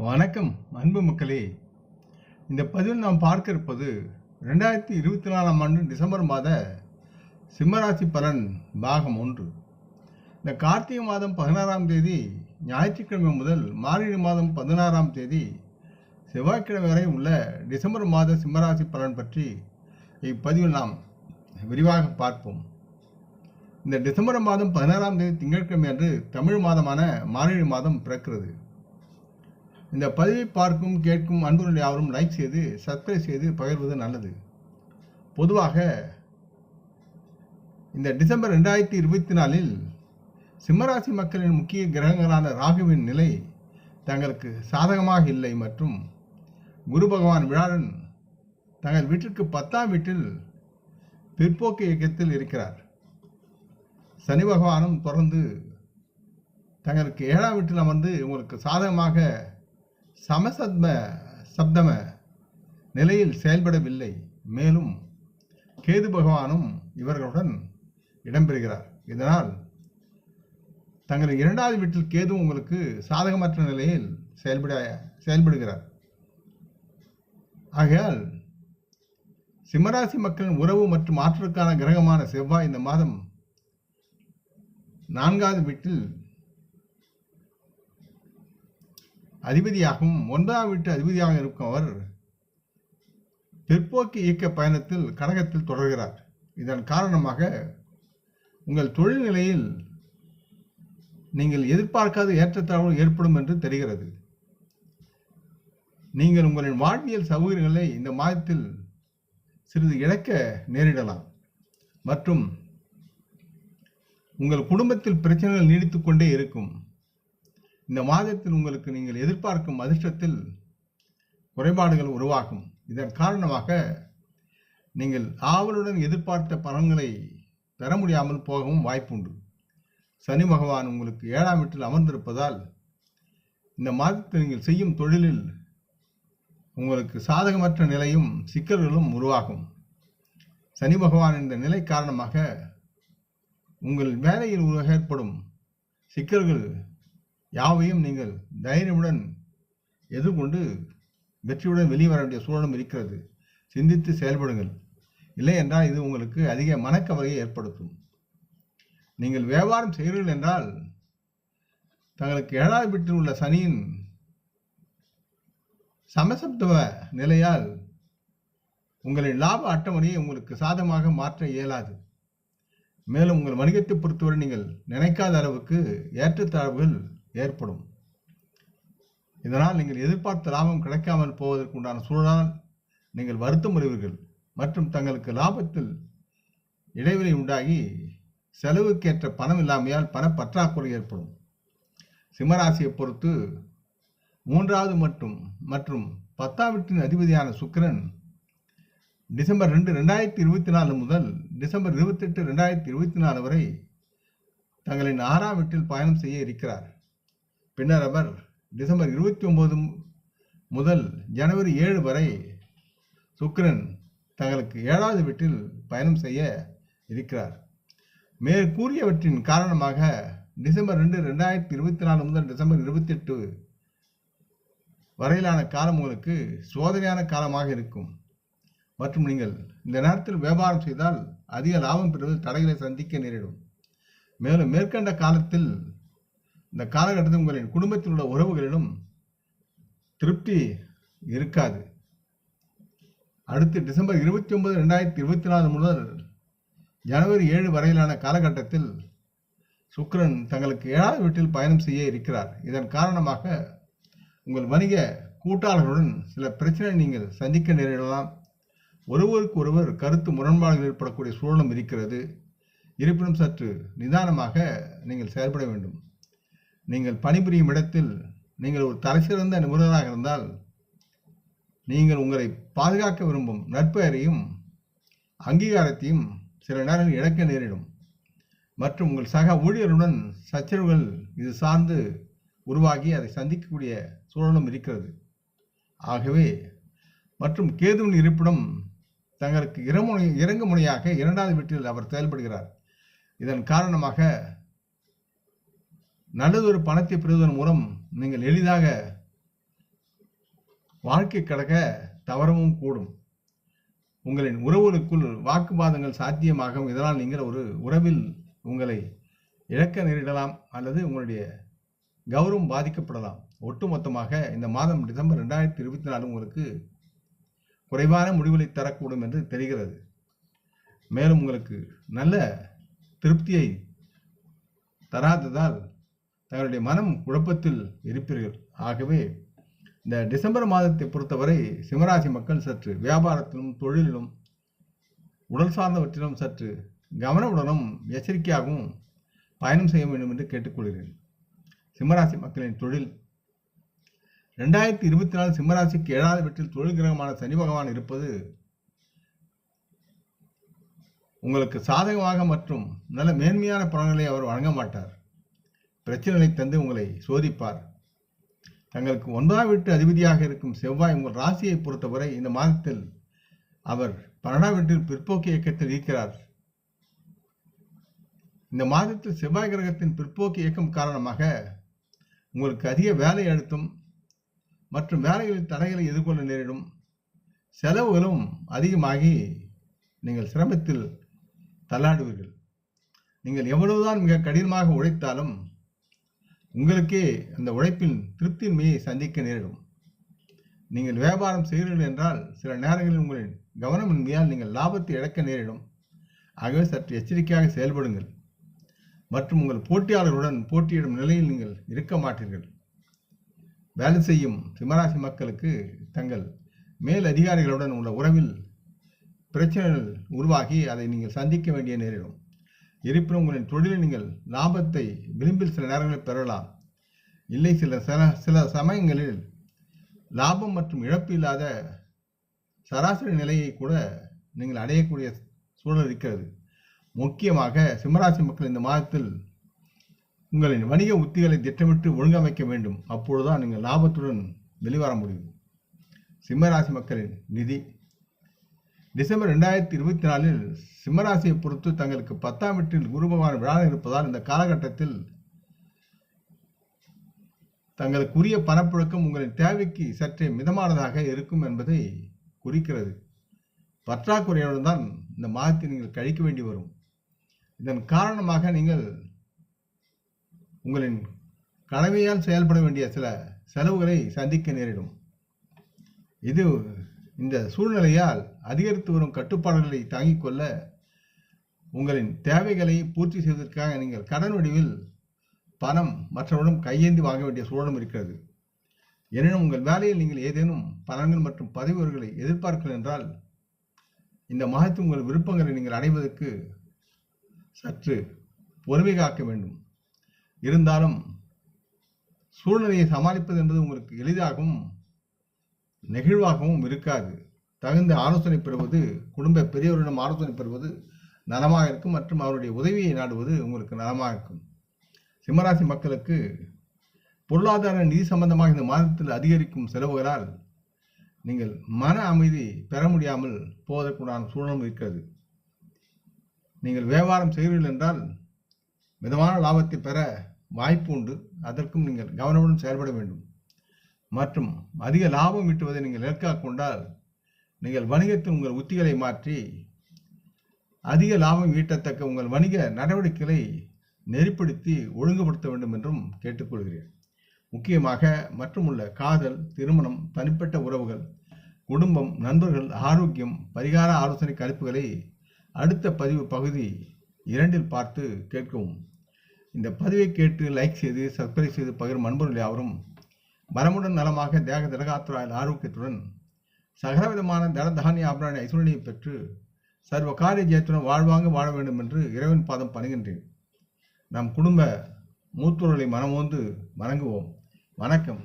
வணக்கம் அன்பு மக்களே. இந்த பதிவில் நாம் பார்க்க இருப்பது ரெண்டாயிரத்தி இருபத்தி நாலாம் ஆண்டு டிசம்பர் மாத சிம்மராசி பலன் பாகம் ஒன்று. இந்த கார்த்திகை மாதம் பதினாறாம் தேதி ஞாயிற்றுக்கிழமை முதல் மார்கழி மாதம் பதினாறாம் தேதி செவ்வாய்க்கிழமை வரை உள்ள டிசம்பர் மாத சிம்மராசி பலன் பற்றி இப்பதிவில் நாம் விரிவாக பார்ப்போம். இந்த டிசம்பர் மாதம் பதினாறாம் தேதி திங்கட்கிழமை அன்று தமிழ் மாதமான மார்கழி மாதம் பிறக்கிறது. இந்த பதிவை பார்க்கும் கேட்கும் அன்புகள் யாவரும் லைக் செய்து சப்ஸ்கிரைப் செய்து பகிர்வது நல்லது. பொதுவாக இந்த டிசம்பர் ரெண்டாயிரத்தி இருபத்தி நாலில் சிம்மராசி மக்களின் முக்கிய கிரகங்களான ராகுவின் நிலை தங்களுக்கு சாதகமாக இல்லை மற்றும் குரு பகவான் விழாடன் தங்கள் வீட்டிற்கு பத்தாம் வீட்டில் பிற்போக்கு இயக்கத்தில் இருக்கிறார். சனி பகவானும் தொடர்ந்து தங்களுக்கு ஏழாம் வீட்டில் அமர்ந்து உங்களுக்கு சாதகமாக சமசத்ம சப்தம நிலையில் செயல்படவில்லை. மேலும் கேது பகவானும் இவர்களுடன் இடம்பெறுகிறார். இதனால் தங்கள் இரண்டாவது வீட்டில் கேது உங்களுக்கு சாதகமற்ற நிலையில் செயல்பட செயல்படுகிறார். ஆகையால் சிம்மராசி மக்களின் உறவு மற்றும் ஆற்றலுக்கான கிரகமான செவ்வாய் இந்த மாதம் நான்காவது வீட்டில் அதிபதியாகவும் ஒன்பதாம் வீட்டு அதிபதியாக இருக்கும் அவர் பிற்போக்கு இயக்க பயணத்தில் கடகத்தில் தொடர்கிறார். இதன் காரணமாக உங்கள் தொழில்நிலையில் நீங்கள் எதிர்பார்க்காத ஏற்றத்தாழ்வு ஏற்படும் என்று தெரிகிறது. நீங்கள் உங்களின் வாழ்வியல் சௌகரியங்களை இந்த மாதத்தில் சிறிது இழக்க நேரிடலாம். மற்றும் உங்கள் குடும்பத்தில் பிரச்சனைகள் நீடித்துக்கொண்டே இருக்கும். இந்த மாதத்தில் உங்களுக்கு நீங்கள் எதிர்பார்க்கும் அதிர்ஷ்டத்தில் குறைபாடுகள் உருவாகும். இதன் காரணமாக நீங்கள் ஆவலுடன் எதிர்பார்த்த பலன்களை பெற முடியாமல் போகவும் வாய்ப்புண்டு. சனி பகவான் உங்களுக்கு ஏழாம் வீட்டில் அமர்ந்திருப்பதால் இந்த மாதத்தில் நீங்கள் செய்யும் தொழிலில் உங்களுக்கு சாதகமற்ற நிலையும் சிக்கல்களும் உருவாகும். சனி பகவான் இந்த நிலை காரணமாக உங்கள் வேலையில் உருவாக ஏற்படும் சிக்கல்கள் யாவையும் நீங்கள் தைரியமுடன் எதிர்கொண்டு வெற்றியுடன் வெளிவர வேண்டிய சூழலும் இருக்கிறது. சிந்தித்து செயல்படுங்கள். இல்லை என்றால் இது உங்களுக்கு அதிக மனக்கவலையை ஏற்படுத்தும். நீங்கள் வியாபாரம் செய்கிறீர்கள் என்றால் தங்களுக்கு ஏழாவது வீட்டில் உள்ள சனியின் சமசப்துவ நிலையால் உங்களின் லாப அட்டவணையை உங்களுக்கு சாதகமாக மாற்ற இயலாது. மேலும் உங்கள் வணிகத்தை பொறுத்தவரை நீங்கள் நினைக்காத அளவுக்கு ஏற்றத்தாழ்வுகள் ஏற்படும். இதனால் நீங்கள் எதிர்பார்த்த லாபம் கிடைக்காமல் போவதற்கு உண்டான சூழலால் நீங்கள் வருத்தம் வருவீர்கள் மற்றும் தங்களுக்கு லாபத்தில் இடைவெளி உண்டாகி செலவுக்கேற்ற பணம் இல்லாமையால் பண பற்றாக்குறை ஏற்படும். சிம்மராசியை பொறுத்து மூன்றாவது மற்றும் மற்றும் பத்தாம் வீட்டின் அதிபதியான சுக்கிரன் டிசம்பர் ரெண்டு ரெண்டாயிரத்தி இருபத்தி நாலு முதல் டிசம்பர் இருபத்தெட்டு ரெண்டாயிரத்தி இருபத்தி நாலு வரை தங்களின் ஆறாம் வீட்டில் பயணம் செய்ய இருக்கிறார். பின்னர் அவர் டிசம்பர் இருபத்தி ஒன்பது முதல் ஜனவரி ஏழு வரை சுக்கிரன் தங்களுக்கு ஏழாவது வீட்டில் பயணம் செய்ய இருக்கிறார். மேற்கூறியவற்றின் காரணமாக டிசம்பர் ரெண்டு ரெண்டாயிரத்தி இருபத்தி நாலு முதல் டிசம்பர் இருபத்தி எட்டு வரையிலான காலம் உங்களுக்கு சோதனையான காலமாக இருக்கும். மற்றும் நீங்கள் இந்த நேரத்தில் வியாபாரம் செய்தால் அதிக லாபம் பெறுவது தடைகளை சந்திக்க நேரிடும். மேலும் மேற்கண்ட காலத்தில் இந்த காலகட்டத்தில் உங்களின் குடும்பத்தில் உள்ள உறவுகளிலும் திருப்தி இருக்காது. அடுத்து டிசம்பர் இருபத்தி ஒன்பது ரெண்டாயிரத்தி இருபத்தி நாலு முதல் ஜனவரி ஏழு வரையிலான காலகட்டத்தில் சுக்கரன் தங்களுக்கு ஏழாவது வீட்டில் பயணம் செய்ய இருக்கிறார். இதன் காரணமாக உங்கள் வணிக கூட்டாளர்களுடன் சில பிரச்சனை நீங்கள் சந்திக்க நேரிடலாம். ஒருவருக்கு ஒருவர் கருத்து முரண்பாடுகள் ஏற்படக்கூடிய சூழலும் இருக்கிறது. இருப்பினும் சற்று நிதானமாக நீங்கள் செயல்பட வேண்டும். நீங்கள் பணிபுரியும் இடத்தில் நீங்கள் ஒரு தலைசிறந்த நிபுணராக இருந்தால் நீங்கள் உங்களை பாதுகாக்க விரும்பும் நற்பெயரையும் அங்கீகாரத்தையும் சில நேரங்கள் இழக்க நேரிடும். மற்றும் உங்கள் சக ஊழியருடன் சச்சரவுகள் இது சார்ந்து உருவாகி அதை சந்திக்கக்கூடிய சூழலும் இருக்கிறது. ஆகவே மற்றும் கேதுவின் இருப்பிடம் தங்களுக்கு இறமுனை இறங்கு முனையாக இரண்டாவது வீட்டில் அவர் செயல்படுகிறார். இதன் காரணமாக நல்லதொரு பணத்தை பெறுவதன் மூலம் நீங்கள் எளிதாக வாழ்க்கை கடக்க தவறவும் கூடும். உங்களின் உறவுகளுக்குள் வாக்குவாதங்கள் சாத்தியமாகும் இதனால் நீங்கள் ஒரு உறவில் உங்களை இழக்க நேரிடலாம் அல்லது உங்களுடைய கௌரவம் பாதிக்கப்படலாம். ஒட்டுமொத்தமாக இந்த மாதம் டிசம்பர் ரெண்டாயிரத்தி இருபத்தி நாலு உங்களுக்கு குறைவான முடிவுகளை தரக்கூடும் என்று தெரிகிறது. மேலும் உங்களுக்கு நல்ல திருப்தியை தராததால் தங்களுடைய மனம் குழப்பத்தில் இருப்பீர்கள். ஆகவே இந்த டிசம்பர் மாதத்தை பொறுத்தவரை சிம்மராசி மக்கள் சற்று வியாபாரத்திலும் தொழிலிலும் உடல் சார்ந்தவற்றிலும் சற்று கவனவுடனும் எச்சரிக்கையாகவும் பயணம் செய்ய வேண்டும் என்று கேட்டுக்கொள்கிறேன். சிம்மராசி மக்களின் தொழில். ரெண்டாயிரத்தி இருபத்தி நாலு சிம்மராசிக்கு ஏழாவது வீட்டில் தொழில் கிரகமான சனி பகவான் இருப்பது உங்களுக்கு சாதகமாக மற்றும் நல்ல மேன்மையான பலன்களை அவர் வழங்க மாட்டார். பிரச்சனை தந்து உங்களை சோதிப்பார். தங்களுக்கு ஒன்பதாம் வீட்டு அதிபதியாக இருக்கும் செவ்வாய் உங்கள் ராசியை பொறுத்தவரை இந்த மாதத்தில் அவர் பன்னெண்டாம் வீட்டில் பிற்போக்கு இயக்கத்தில் இருக்கிறார். இந்த மாதத்தில் செவ்வாய் கிரகத்தின் பிற்போக்கு இயக்கம் காரணமாக உங்களுக்கு அதிக வேலை அழுத்தம் மற்றும் வேலைகளில் தடைகளை எதிர்கொள்ள நேரிடும். செலவுகளும் அதிகமாகி நீங்கள் சிரமத்தில் தள்ளாடுவீர்கள். நீங்கள் எவ்வளவுதான் மிக கடினமாக உழைத்தாலும் உங்களுக்கே அந்த உழைப்பின் திருப்தியின்மையை சந்திக்க நேரிடும். நீங்கள் வியாபாரம் செய்கிறீர்கள் என்றால் சில நேரங்களில் உங்களின் கவனமின்மையால் நீங்கள் லாபத்தை இழக்க நேரிடும். ஆகவே சற்று எச்சரிக்கையாக செயல்படுங்கள். மற்றும் உங்கள் போட்டியாளர்களுடன் போட்டியிடும் நிலையில் நீங்கள் இருக்க மாட்டீர்கள். வேலை செய்யும் சிம்மராசி மக்களுக்கு தங்கள் மேல் அதிகாரிகளுடன் உள்ள உறவில் பிரச்சனைகள் உருவாகி அதை நீங்கள் சந்திக்க வேண்டிய நேரிடும். இருப்பினும் உங்களின் தொழிலில் நீங்கள் லாபத்தை விளிம்பில் சில நேரங்களில் பெறலாம். இல்லை சில சில சில சமயங்களில் லாபம் மற்றும் இழப்பு இல்லாத சராசரி நிலையை கூட நீங்கள் அடையக்கூடிய சூழல் இருக்கிறது. முக்கியமாக சிம்மராசி மக்கள் இந்த மாதத்தில் உங்களின் வணிக உத்திகளை திட்டமிட்டு ஒழுங்கமைக்க வேண்டும். அப்பொழுதுதான் நீங்கள் லாபத்துடன் வெளிவர முடியும். சிம்மராசி மக்களின் நிதி டிசம்பர் ரெண்டாயிரத்தி இருபத்தி நாலில் சிம்மராசியை பொறுத்து தங்களுக்கு பத்தாம் வீட்டில் குரு பகவான் விழா இருப்பதால் இந்த காலகட்டத்தில் தங்களுக்குரிய பணப்புழக்கம் உங்களின் தேவைக்கு சற்றே மிதமானதாக இருக்கும் என்பதை குறிக்கிறது. பற்றாக்குறையுடன் தான் இந்த மாதத்தை நீங்கள் கழிக்க வேண்டி வரும். இதன் காரணமாக நீங்கள் உங்களின் கடமையால் செயல்பட வேண்டிய சில செலவுகளை சந்திக்க நேரிடும். இது இந்த சூழ்நிலையால் அதிகரித்து வரும் கட்டுப்பாடுகளை தாங்கிக் கொள்ள உங்களின் தேவைகளை பூர்த்தி செய்வதற்காக நீங்கள் கடன் வடிவில் பணம் மற்றவரிடம் கையேந்தி வாங்க வேண்டிய சூழலும் இருக்கிறது. எனினும் உங்கள் வேலையில் நீங்கள் ஏதேனும் பலன்கள் மற்றும் பதவியவர்களை எதிர்பார்க்கிறீர்கள் என்றால் இந்த மாதத்தில் உங்கள் விருப்பங்களை நீங்கள் அடைவதற்கு சற்று பொறுமை காக்க வேண்டும். இருந்தாலும் சூழ்நிலையை சமாளிப்பது என்பது உங்களுக்கு எளிதாகவும் நெகிழ்வாகவும் இருக்காது. தகுந்த ஆலோசனை பெறுவது குடும்ப பெரியவரிடம் ஆலோசனை பெறுவது நலமாக இருக்கும் மற்றும் அவருடைய உதவியை நாடுவது உங்களுக்கு நலமாக இருக்கும். சிம்மராசி மக்களுக்கு பொருளாதார நிதி சம்பந்தமாக இந்த மாதத்தில் அதிகரிக்கும் செலவுகளால் நீங்கள் மன அமைதி பெற முடியாமல் போவதற்குண்டான சூழலும் இருக்கிறது. நீங்கள் வியாபாரம் செய்கிறீர்கள் என்றால் மிதமான லாபத்தை பெற வாய்ப்பு உண்டு. அதற்கும் நீங்கள் கவனமுடன் செயல்பட வேண்டும். மற்றும் அதிக லாபம் ஈட்டுவதை நீங்கள் இலக்காக கொண்டால் நீங்கள் வணிகத்தில் உங்கள் உத்திகளை மாற்றி அதிக லாபம் ஈட்டத்தக்க உங்கள் வணிக நடவடிக்கைகளை நெறிப்படுத்தி ஒழுங்குபடுத்த வேண்டும் என்றும் கேட்டுக்கொள்கிறேன். முக்கியமாக மற்றும் உள்ள காதல் திருமணம் தனிப்பட்ட உறவுகள் குடும்பம் நண்பர்கள் ஆரோக்கியம் பரிகார ஆலோசனை கருப்புகளை அடுத்த பதிவு பகுதி இரண்டில் பார்த்து கேட்கவும். இந்த பதிவை கேட்டு லைக் செய்து சப்ஸ்கிரைப் செய்து பகிரும் அன்பர்கள் யாவரும் வரமுடன் நலமாக தேக திலகாத்துராயில் ஆரோக்கியத்துடன் சகலவிதமான தன தானிய ஆபரண ஐஸ்வரணியை பெற்று சர்வ காரிய ஜெயத்துடன் வாழ்வாங்க வாழ வேண்டும் என்று இறைவன் பாதம் பணிகின்றேன். நம் குடும்ப மூத்தோர்களை மனமோந்து வணங்குவோம். வணக்கம்.